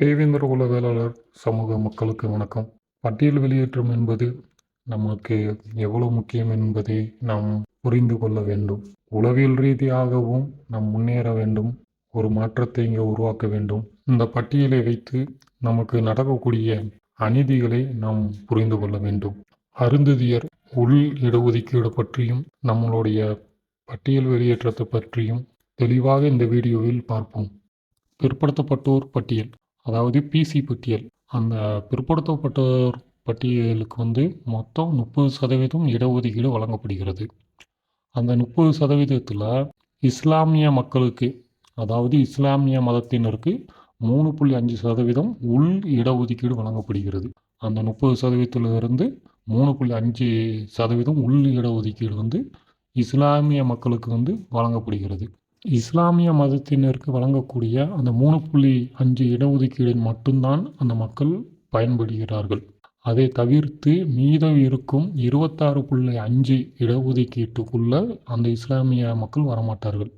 தேவேந்திர குல வேளாளர் சமூக மக்களுக்கு வணக்கம். பட்டியல் வெளியேற்றம் என்பது நமக்கு எவ்வளவு முக்கியம் என்பதை நாம் புரிந்து கொள்ள வேண்டும். உளவியல் ரீதியாகவும் நாம் முன்னேற வேண்டும். ஒரு மாற்றத்தை இங்கே உருவாக்க வேண்டும். இந்த பட்டியலை வைத்து நமக்கு நடக்கக்கூடிய அநீதிகளை நாம் புரிந்து கொள்ள வேண்டும். அருந்ததியர் உள் இடஒதுக்கீடு பற்றியும் நம்மளுடைய பட்டியல் வெளியேற்றத்தை பற்றியும் தெளிவாக இந்த வீடியோவில் பார்ப்போம். பிற்படுத்தப்பட்டோர் பட்டியல். அதாவது பிசி பட்டியல். அந்த பிற்படுத்தப்பட்டோர் பட்டியலுக்கு வந்து மொத்தம் முப்பது சதவீதம் இடஒதுக்கீடு வழங்கப்படுகிறது. அந்த முப்பது சதவீதத்தில் இஸ்லாமிய மக்களுக்கு அதாவது இஸ்லாமிய மதத்தினருக்கு மூணு புள்ளி அஞ்சு சதவீதம் உள் இடஒதுக்கீடு வழங்கப்படுகிறது. அந்த முப்பது சதவீதத்திலிருந்து மூணு புள்ளி அஞ்சு சதவீதம் உள் இடஒதுக்கீடு வந்து இஸ்லாமிய மக்களுக்கு வந்து வழங்கப்படுகிறது. இஸ்லாமிய மதத்தினருக்கு வழங்கக்கூடிய அந்த மூணு புள்ளி அஞ்சு இடஒதுக்கீடில் மட்டும்தான் அந்த மக்கள் பயன்படுகிறார்கள். அதை தவிர்த்து மீதம் இருக்கும் இருபத்தாறு புள்ளி அஞ்சு இடஒதுக்கீட்டுக்குள்ள அந்த இஸ்லாமிய மக்கள் வரமாட்டார்கள்.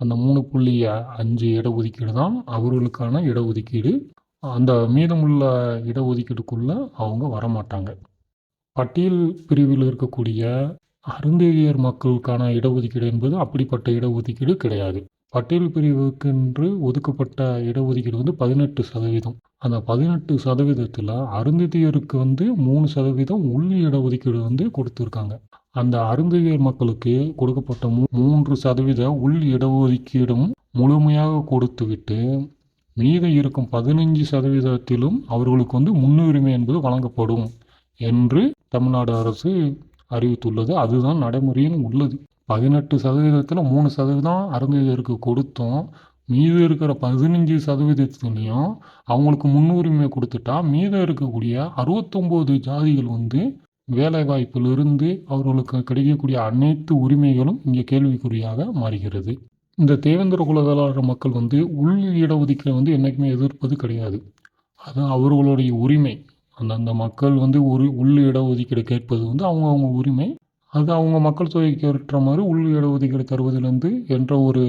அந்த மூணு புள்ளி அஞ்சு இடஒதுக்கீடு தான் அவர்களுக்கான இடஒதுக்கீடு. அந்த மீதமுள்ள இடஒதுக்கீடுக்குள்ள அவங்க வரமாட்டாங்க. பட்டியல் பிரிவில் இருக்கக்கூடிய அருந்தேதியர் மக்களுக்கான இடஒதுக்கீடு என்பது அப்படிப்பட்ட இடஒதுக்கீடு கிடையாது. பட்டியல் பிரிவுக்கென்று ஒதுக்கப்பட்ட இடஒதுக்கீடு வந்து பதினெட்டு சதவீதம். அந்த பதினெட்டு சதவீதத்தில் அருந்ததியருக்கு வந்து மூணு சதவீதம் உள் இடஒதுக்கீடு வந்து கொடுத்துருக்காங்க. அந்த அருந்ததியர் மக்களுக்கு கொடுக்கப்பட்ட மூ மூன்று சதவீத உள் இடஒதுக்கீடும் முழுமையாக கொடுத்துவிட்டு மீதம் இருக்கும் பதினஞ்சு சதவீதத்திலும் அவர்களுக்கு வந்து முன்னுரிமை என்பது வழங்கப்படும் என்று தமிழ்நாடு அரசு அறிவித்துள்ளது. அதுதான் நடைமுறையில் உள்ளது. பதினெட்டு சதவீதத்தில் மூணு சதவீதம் அருந்ததியருக்கு கொடுத்தோம். மீது இருக்கிற பதினஞ்சு சதவீதத்துலேயும் அவங்களுக்கு முன்னுரிமை கொடுத்துட்டா மீதம் இருக்கக்கூடிய அறுபத்தொம்போது ஜாதிகள் வந்து வேலைவாய்ப்பிலிருந்து அவர்களுக்கு கிடைக்கக்கூடிய அனைத்து உரிமைகளும் இங்கே கேள்விக்குறியாக மாறுகிறது. இந்த தேவேந்திர குல வேளாளர் மக்கள் வந்து உள் இடஒதுக்கீடு வந்து என்றைக்குமே எதிர்ப்பது கிடையாது. அது அவர்களுடைய உரிமை. அந்தந்த மக்கள் வந்து ஒரு உள் இடஒதுக்கீடு கேட்பது வந்து அவங்க அவங்க உரிமை. அது அவங்க மக்கள் தொகைக்கு ஏற்ற மாதிரி உள் இடஒதுக்கீடு தருவதிலிருந்து என்ற ஒரு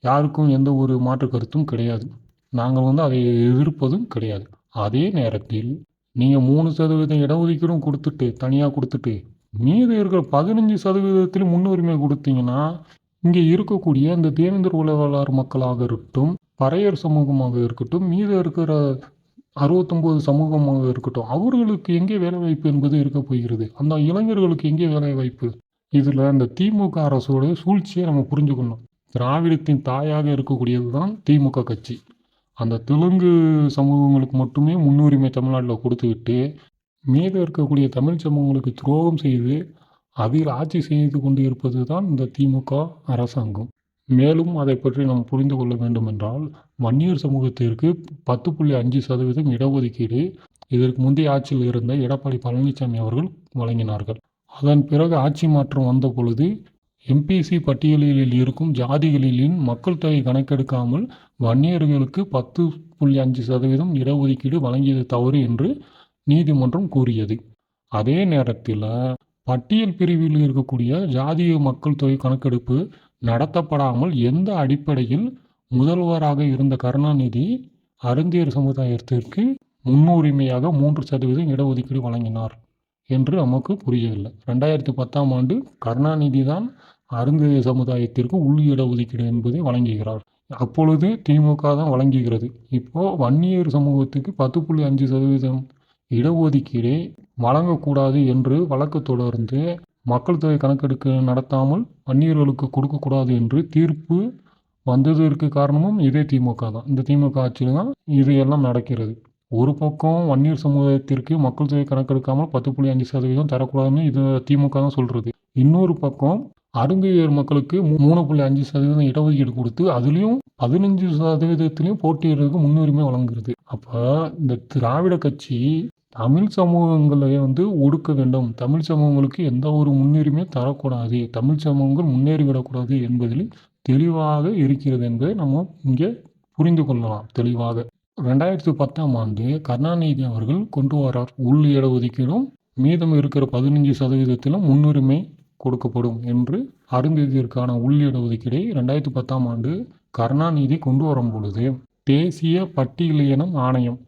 யாருக்கும் எந்த ஒரு மாற்று கருத்தும் கிடையாது. நாங்கள் வந்து அதை எதிர்ப்பதும் கிடையாது. அதே நேரத்தில் நீங்கள் மூணு சதவீதம் இடஒதுக்கீடும் கொடுத்துட்டு தனியாக கொடுத்துட்டு மீதி இருக்கிற பதினஞ்சு சதவீதத்தில் முன்னுரிமை கொடுத்தீங்கன்னா இங்கே இருக்கக்கூடிய இந்த தேவேந்திர உலகளார் மக்களாக இருக்கட்டும் பறையர் சமூகமாக இருக்கட்டும் மீது இருக்கிற அறுபத்தொம்போது சமூகமாக இருக்கட்டும் அவர்களுக்கு எங்கே வேலைவாய்ப்பு என்பது இருக்க போகிறது. அந்த இளைஞர்களுக்கு எங்கே வேலைவாய்ப்பு இதில் இந்த திமுக அரசோட சூழ்ச்சியை நம்ம புரிஞ்சுக்கணும். திராவிடத்தின் தாயாக இருக்கக்கூடியது தான் திமுக கட்சி. அந்த தெலுங்கு சமூகங்களுக்கு மட்டுமே முன்னுரிமை தமிழ்நாட்டில் கொடுத்துக்கிட்டு மீது இருக்கக்கூடிய தமிழ் சமூகங்களுக்கு துரோகம் செய்து அதில் ஆட்சி செய்து கொண்டு இருப்பது தான் இந்த திமுக அரசாங்கம். மேலும் அதை பற்றி நாம் புரிந்து கொள்ள வேண்டும் என்றால் வன்னியர் சமூகத்திற்கு பத்து புள்ளி அஞ்சு சதவீதம் இடஒதுக்கீடு இதற்கு முந்தைய ஆட்சியில் இருந்த எடப்பாடி பழனிசாமி அவர்கள் வழங்கினார்கள். அதன் பிறகு ஆட்சி மாற்றம் வந்த பொழுது எம்பிசி பட்டியலில் இருக்கும் ஜாதிகளின் மக்கள் தொகை கணக்கெடுக்காமல் வன்னியர்களுக்கு பத்து புள்ளி அஞ்சு சதவீதம் இடஒதுக்கீடு வழங்கியது தவறு என்று நீதிமன்றம் கூறியது. அதே நேரத்தில் பட்டியல் பிரிவில் இருக்கக்கூடிய ஜாதிய மக்கள் தொகை கணக்கெடுப்பு நடத்தப்படாமல் எந்த அடிப்படையில் முதல்வராக இருந்த கருணாநிதி அருந்தியர் சமுதாயத்திற்கு முன்னுரிமையாக மூன்று சதவீதம் இடஒதுக்கீடு வழங்கினார் என்று நமக்கு புரியவில்லை. ரெண்டாயிரத்தி பத்தாம் ஆண்டு கருணாநிதி தான் அருந்திய சமுதாயத்திற்கு உள் இடஒதுக்கீடு என்பதை வழங்குகிறார். அப்பொழுது திமுக தான் வழங்குகிறது. இப்போ வன்னியர் சமூகத்துக்கு பத்து புள்ளி அஞ்சு சதவீதம் இடஒதுக்கீடை வழங்கக்கூடாது என்று வழக்கு தொடர்ந்து மக்கள் தொகை கணக்கெடுக்க நடத்தாமல் வன்னியர்களுக்கு கொடுக்கக்கூடாது என்று தீர்ப்பு வந்ததற்கு காரணமும் இதே திமுக தான். இந்த திமுக ஆட்சியில் தான் இது எல்லாம் நடக்கிறது. ஒரு பக்கம் வன்னியர் சமுதாயத்திற்கு மக்கள் தொகை கணக்கெடுக்காமல் பத்து புள்ளி அஞ்சு சதவீதம் தரக்கூடாதுன்னு இது திமுக தான் சொல்கிறது இன்னொரு பக்கம் அருந்தையர் மக்களுக்கு மூணு புள்ளி அஞ்சு சதவீதம் இடஒதுக்கீடு கொடுத்து அதுலேயும் பதினஞ்சு சதவீதத்திலையும் போட்டியிடுறதுக்கு முன்னுரிமை வழங்குறது. அப்போ இந்த திராவிட கட்சி தமிழ் சமூகங்களை வந்து ஒடுக்க வேண்டும். தமிழ் சமூகங்களுக்கு எந்த ஒரு முன்னுரிமையும் தரக்கூடாது. தமிழ் சமூகங்கள் முன்னேறிவிடக்கூடாது என்பதில் தெளிவாக இருக்கிறது என்பதை நம்ம இங்கே புரிந்து கொள்ளலாம். தெளிவாக. ரெண்டாயிரத்தி பத்தாம் ஆண்டு கருணாநிதி அவர்கள் கொண்டு வரார். உள் இடஒதுக்கீடும் மீதம் இருக்கிற பதினஞ்சு சதவீதத்திலும் முன்னுரிமை கொடுக்கப்படும் என்று அருந்ததியருக்கான உள் இடஒதுக்கீடை ரெண்டாயிரத்தி பத்தாம் ஆண்டு கருணாநிதி கொண்டு வரும் பொழுது தேசிய பட்டியலினம் ஆணையம்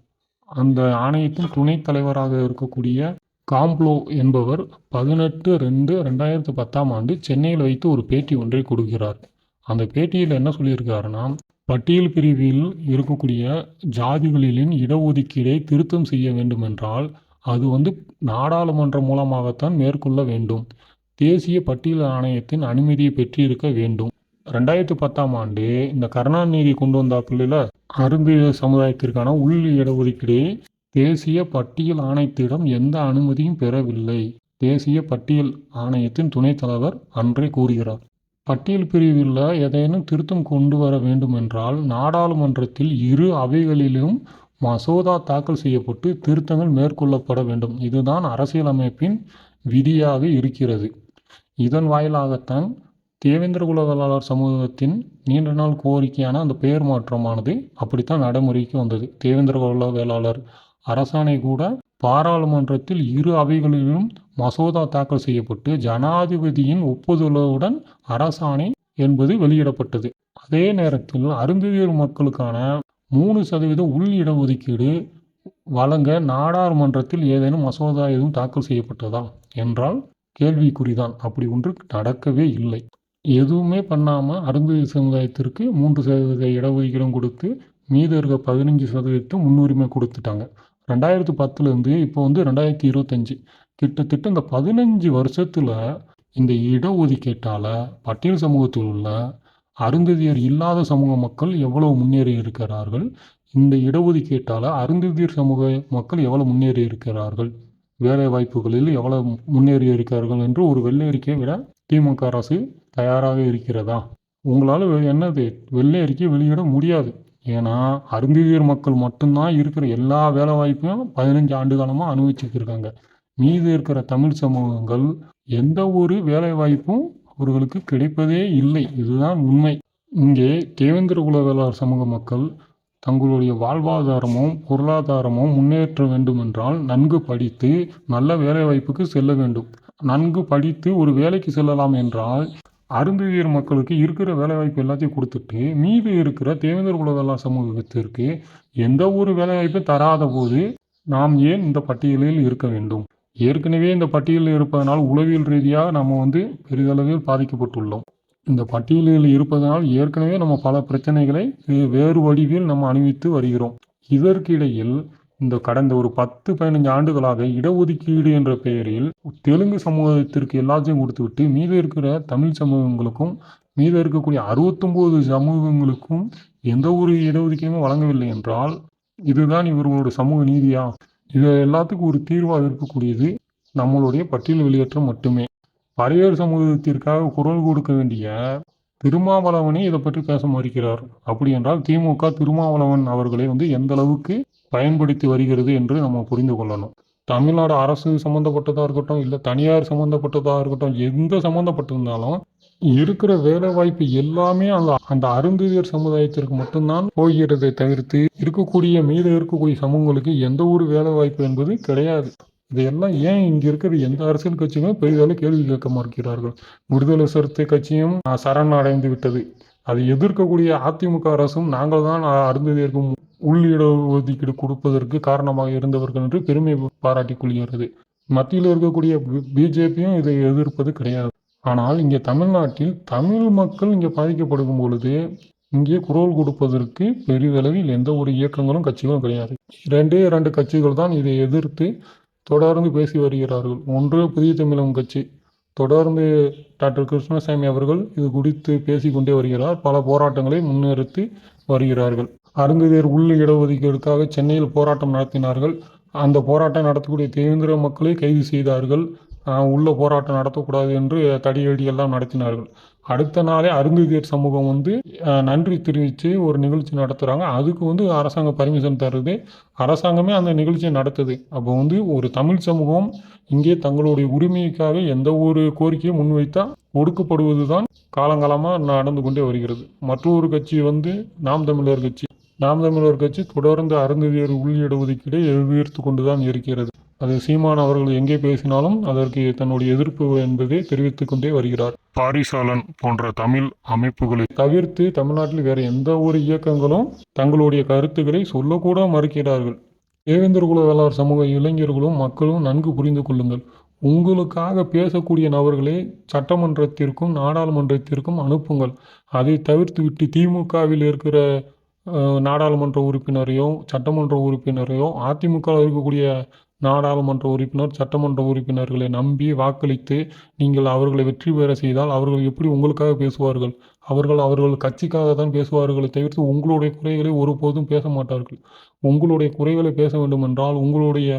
அந்த ஆணையத்தின் துணைத் தலைவராக இருக்கக்கூடிய காம்ப்ளோ என்பவர் பதினெட்டு ரெண்டு ரெண்டாயிரத்து பத்தாம் ஆண்டு சென்னையில் வைத்து ஒரு பேட்டி ஒன்றை கொடுக்கிறார். அந்த பேட்டியில் என்ன சொல்லியிருக்காருன்னா பட்டியல் பிரிவில் இருக்கக்கூடிய ஜாதிகளின் இடஒதுக்கீடை திருத்தம் செய்ய வேண்டுமென்றால் அது வந்து நாடாளுமன்றம் மூலமாகத்தான் மேற்கொள்ள வேண்டும். தேசிய பட்டியல் ஆணையத்தின் அனுமதியை பெற்றிருக்க வேண்டும். ரெண்டாயிரத்து பத்தாம் ஆண்டு இந்த கருணாநிதி கொண்டு வந்தாப்புல அருந்து சமுதாயத்திற்கான உள் இடஒதுக்கீடு தேசிய பட்டியல் ஆணையத்திடம் எந்த அனுமதியும் பெறவில்லை. தேசிய பட்டியல் ஆணையத்தின் துணைத் தலைவர் அன்றே கூறுகிறார். பட்டியல் பிரிவில் ஏதேனும் திருத்தம் கொண்டு வர வேண்டுமென்றால் நாடாளுமன்றத்தில் இரு அவைகளிலும் மசோதா தாக்கல் செய்யப்பட்டு திருத்தங்கள் மேற்கொள்ளப்பட வேண்டும். இதுதான் அரசியலமைப்பின் விதியாக இருக்கிறது. இதன் வாயிலாகத்தான் தேவேந்திர குல வேளாளர் சமூகத்தின் நீண்ட நாள் கோரிக்கையான அந்த பெயர் மாற்றமானது அப்படித்தான் நடைமுறைக்கு வந்தது. தேவேந்திர குலவேளாளர் அரசாணை கூட பாராளுமன்றத்தில் இரு அவைகளிலும் மசோதா தாக்கல் செய்யப்பட்டு ஜனாதிபதியின் ஒப்புதலுடன் அரசாணை என்பது வெளியிடப்பட்டது. அதே நேரத்தில் அருந்ததியர் மக்களுக்கான மூணு சதவீத உள் இடஒதுக்கீடு வழங்க நாடாளுமன்றத்தில் ஏதேனும் மசோதா எதுவும் தாக்கல் செய்யப்பட்டதா என்றால் கேள்விக்குறிதான். அப்படி ஒன்று நடக்கவே இல்லை. எதுவுமே பண்ணாமல் அருந்ததி சமுதாயத்திற்கு மூன்று சதவீத இடஒதுக்கீடும் கொடுத்து மீத இருக்க பதினஞ்சு சதவீதத்தை முன்னுரிமை கொடுத்துட்டாங்க. ரெண்டாயிரத்து பத்துலேருந்து இப்போ வந்து ரெண்டாயிரத்தி இருபத்தஞ்சி. கிட்டத்தட்ட இந்த பதினஞ்சு வருஷத்தில் இந்த இடஒதுக்கீட்டால் பட்டியல் சமூகத்தில் உள்ள அருந்ததியர் இல்லாத சமூக மக்கள் எவ்வளவு முன்னேறி இருக்கிறார்கள்? இந்த இடஒதுக்கீட்டால் அருந்ததியர் சமூக மக்கள் எவ்வளவு முன்னேறி இருக்கிறார்கள்? வேலை வாய்ப்புகளில் எவ்வளவு முன்னேறி இருக்கிறார்கள் என்று ஒரு வெள்ளை அறிக்கையை விட திமுக அரசு தயாராக இருக்கிறதா? உங்களால் என்னது? வெள்ளை அறிக்கை வெளியிட முடியாது. ஏன்னா அருந்ததியர் மக்கள் மட்டும்தான் இருக்கிற எல்லா வேலை வாய்ப்பையும் பதினஞ்சு ஆண்டு காலமாக அனுபவிச்சுருக்காங்க மீது இருக்கிற தமிழ் சமூகங்கள் எந்த ஒரு வேலைவாய்ப்பும் அவர்களுக்கு கிடைப்பதே இல்லை. இதுதான் உண்மை. இங்கே தேவேந்திர குல வேளாளர் சமூக மக்கள் தங்களுடைய வாழ்வாதாரமும் பொருளாதாரமும் முன்னேற்ற வேண்டுமென்றால் நன்கு படித்து நல்ல வேலைவாய்ப்புக்கு செல்ல வேண்டும். நன்கு படித்து ஒரு வேலைக்கு செல்லலாம் என்றால் அருந்ததியர் மக்களுக்கு இருக்கிற வேலைவாய்ப்பு எல்லாத்தையும் கொடுத்துட்டு மீதி இருக்கிற தேவேந்திர குலவேளார் சமூகத்திற்கு எந்த ஒரு வேலைவாய்ப்பும் தராத போது நாம் ஏன் இந்த பட்டியலில் இருக்க வேண்டும்? ஏற்கனவே இந்த பட்டியலில் இருப்பதனால் உளவியல் ரீதியாக நம்ம வந்து பெரிதளவில் பாதிக்கப்பட்டுள்ளோம். இந்த பட்டியலில் இருப்பதனால் ஏற்கனவே நம்ம பல பிரச்சனைகளை வேறு வடிவில் நம்ம அணிவித்து வருகிறோம். இதற்கிடையில் இந்த கடந்த ஒரு பத்து பதினஞ்சு ஆண்டுகளாக இடஒதுக்கீடு என்ற பெயரில் தெலுங்கு சமூகத்திற்கு எல்லாத்தையும் கொடுத்துவிட்டு மீது இருக்கிற தமிழ் சமூகங்களுக்கும் மீது இருக்கக்கூடிய அறுபத்தொம்போது சமூகங்களுக்கும் எந்த ஒரு இடஒதுக்கீடுமே வழங்கவில்லை என்றால் இதுதான் இவர்களோட சமூக நீதியா? இது எல்லாத்துக்கும் ஒரு தீர்வாக இருக்கக்கூடியது நம்மளுடைய பட்டியல் வெளியேற்றம் மட்டுமே. பறையர் சமூகத்திற்காக குரல் கொடுக்க வேண்டிய திருமாவளவனே இதை பற்றி பேச மறுக்கிறார். அப்படி என்றால் திமுக திருமாவளவன் அவர்களை வந்து எந்த அளவுக்கு பயன்படுத்தி வருகிறது என்று நம்ம புரிந்து கொள்ளணும். தமிழ்நாடு அரசு சம்மந்தப்பட்டதாக இருக்கட்டும் இல்லை தனியார் சம்மந்தப்பட்டதாக இருக்கட்டும் எந்த சம்மந்தப்பட்டிருந்தாலும் இருக்கிற வேலை வாய்ப்பு எல்லாமே அந்த அந்த அருந்ததியர் சமுதாயத்திற்கு மட்டும்தான் போகிறதை தவிர்த்து இருக்கக்கூடிய மீத இருக்கக்கூடிய சமூகங்களுக்கு எந்த ஒரு வேலை வாய்ப்பு என்பது கிடையாது. இதையெல்லாம் ஏன் இங்க இருக்கிற எந்த அரசியல் கட்சியுமே பெரிதளவு கேள்வி கேட்க மறுக்கிறார்கள்? விடுதலை சிறுத்தை கட்சியும் சரண் அடைந்து விட்டது. அதை எதிர்க்கக்கூடிய அதிமுக அரசும் நாங்கள் தான் அருந்ததியருக்கு உள்ளிட ஒதுக்கீடு கொடுப்பதற்கு காரணமாக இருந்தவர்கள் என்று பெருமை பாராட்டி கொள்கிறது. மத்தியில் இருக்கக்கூடிய பிஜேபியும் இதை எதிர்ப்பது கிடையாது. ஆனால் இங்கே தமிழ்நாட்டில் தமிழ் மக்கள் இங்கே பாதிக்கப்படும் பொழுது இங்கே குரல் கொடுப்பதற்கு பெரிதளவில் எந்த ஒரு இயக்கங்களும் கட்சிகளும் கிடையாது. இரண்டே இரண்டு கட்சிகள் தான் இதை எதிர்த்து தொடர்ந்து பேசி வருகிறார்கள். ஒன்று புதிய தமிழகம் கட்சி. தொடர்ந்து டாக்டர் கிருஷ்ணசாமி அவர்கள் இது குறித்து பேசிக்கொண்டே வருகிறார். பல போராட்டங்களை முன்னிறுத்தி வருகிறார்கள். அருந்ததியர் உள்ள இடஒதுக்கீடுக்காக சென்னையில் போராட்டம் நடத்தினார்கள். அந்த போராட்டம் நடத்தக்கூடிய தேவேந்திர மக்களை கைது செய்தார்கள். உள்ள போராட்டம் நடத்தக்கூடாது என்று தடியடி எல்லாம் நடத்தினார்கள். அடுத்த நாளே அருந்ததியர் சமூகம் வந்து நன்றி தெரிவித்து ஒரு நிகழ்ச்சி நடத்துகிறாங்க அதுக்கு வந்து அரசாங்கம் பர்மிஷன் தருது. அரசாங்கமே அந்த நிகழ்ச்சியை நடத்துது. அப்போ வந்து ஒரு தமிழ் சமூகம் இங்கே தங்களுடைய உரிமைக்காக எந்த ஒரு கோரிக்கையும் முன்வைத்தால் ஒடுக்கப்படுவது தான் காலங்காலமாக நடந்து கொண்டே வருகிறது. மற்றொரு கட்சி வந்து நாம் தமிழர் கட்சி. நாம் தமிழர் கட்சி தொடர்ந்து அருந்ததியர் உள் இடஒதுக்கீடை எதிர்த்து கொண்டு தான் இருக்கிறது. அது சீமான் அவர்கள் எங்கே பேசினாலும் அதற்கு தன்னுடைய எதிர்ப்பு என்பதை தெரிவித்துக் கொண்டே வருகிறார். பாரிசாலன் போன்ற தமிழ் அமைப்புகளை தவிர்த்து தமிழ்நாட்டில் வேற எந்த ஒரு இயக்கங்களும் தங்களுடைய கருத்துக்களை சொல்லக்கூட மறுக்கிறார்கள். தேவேந்திர குல வேளாளர் சமூக இளைஞர்களும் மக்களும் நன்கு புரிந்து கொள்ளுங்கள். உங்களுக்காக பேசக்கூடிய நபர்களை சட்டமன்றத்திற்கும் நாடாளுமன்றத்திற்கும் அனுப்புங்கள். அதை தவிர்த்து விட்டு திமுகவில் இருக்கிற நாடாளுமன்ற உறுப்பினரையோ சட்டமன்ற உறுப்பினரையோ அதிமுக இருக்கக்கூடிய நாடாளுமன்ற உறுப்பினர் சட்டமன்ற உறுப்பினர்களை நம்பி வாக்களித்து நீங்கள் அவர்களை வெற்றி பெற செய்தால் அவர்கள் எப்படி உங்களுக்காக பேசுவார்கள்? அவர்கள் அவர்கள் கட்சிக்காக தான் பேசுவார்களை தவிர்த்து உங்களுடைய குறைகளை ஒருபோதும் பேச மாட்டார்கள். உங்களுடைய குறைகளை பேச வேண்டும் என்றால் உங்களுடைய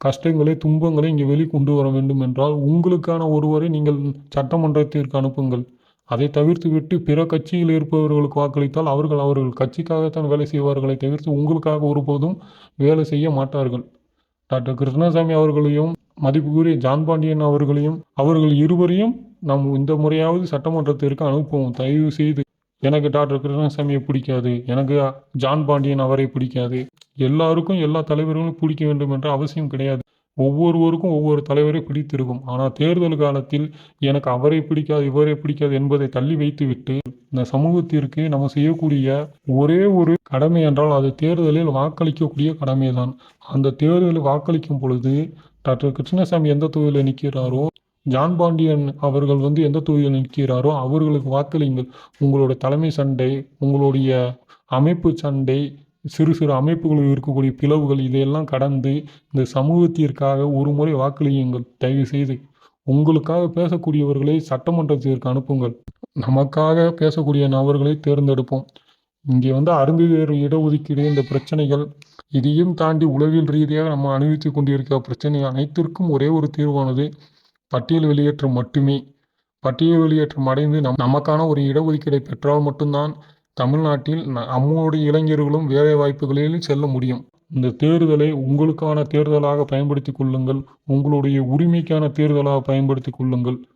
கஷ்டங்களை துன்பங்களை இங்கே வெளிக்கொண்டு வர வேண்டும் என்றால் உங்களுக்கான ஒருவரை நீங்கள் சட்டமன்றத்திற்கு அனுப்புங்கள். அதை தவிர்த்து விட்டு பிற கட்சியில் இருப்பவர்களுக்கு வாக்களித்தால் அவர்கள் அவர்கள் கட்சிக்காகத்தான் வேலை செய்வார்களை தவிர்த்து உங்களுக்காக ஒருபோதும் வேலை செய்ய மாட்டார்கள். டாக்டர் கிருஷ்ணசாமி அவர்களையும் மதிப்புக்குரிய ஜான் பாண்டியன் அவர்களையும் அவர்கள் இருவரையும் நாம் இந்த முறையாவது சட்டமன்றத்திற்கு அனுப்புவோம். தயவு செய்து எனக்கு டாக்டர் கிருஷ்ணசாமியை பிடிக்காது. எனக்கு ஜான் பாண்டியன் அவரை பிடிக்காது. எல்லாருக்கும் எல்லா தலைவர்களும் பிடிக்க வேண்டும் என்ற அவசியம் கிடையாது. ஒவ்வொருவருக்கும் ஒவ்வொரு தலைவரை பிடித்திருக்கும். ஆனால் தேர்தல் காலத்தில் எனக்கு அவரை பிடிக்காது இவரை பிடிக்காது என்பதை தள்ளி வைத்துவிட்டு இந்த சமூகத்திற்கு நம்ம செய்யக்கூடிய ஒரே ஒரு கடமை என்றால் அது தேர்தலில் வாக்களிக்கக்கூடிய கடமைதான். அந்த தேர்தலில் வாக்களிக்கும் பொழுது டாக்டர் கிருஷ்ணசாமி எந்த தொகுதியில் நிற்கிறாரோ ஜான் பாண்டியன் அவர்கள் வந்து எந்த தொகுதியில் நிற்கிறாரோ அவர்களுக்கு வாக்களியுங்கள். உங்களோட தலைமை சண்டை உங்களுடைய அமைப்பு சண்டை சிறு சிறு அமைப்புகளில் இருக்கக்கூடிய பிளவுகள் இதையெல்லாம் கடந்து இந்த சமூகத்திற்காக ஒரு முறை வாக்களியுங்கள். தயவு செய்து உங்களுக்காக பேசக்கூடியவர்களை சட்டமன்றத்திற்கு அனுப்புங்கள். நமக்காக பேசக்கூடிய நபர்களை தேர்ந்தெடுப்போம். இங்கே வந்து அருந்ததியர் இடஒதுக்கீடு இந்த பிரச்சனைகள் இதையும் தாண்டி உளவியல் ரீதியாக நம்ம அனுபவித்து கொண்டிருக்கிற பிரச்சனை அனைத்திற்கும் ஒரே ஒரு தீர்வானது பட்டியல் வெளியேற்றம் மட்டுமே. பட்டியல் வெளியேற்றம் அடைந்து நம் நமக்கான ஒரு இடஒதுக்கீடை பெற்றால் மட்டும்தான் தமிழ்நாட்டில் ந- நம்முடைய இளைஞர்களும் வேலை வாய்ப்புகளில் செல்ல முடியும். இந்த தேர்தலை உங்களுக்கான தேர்தலாக பயன்படுத்திக் கொள்ளுங்கள். உங்களுடைய உரிமைக்கான தேர்தலாக பயன்படுத்திக் கொள்ளுங்கள்.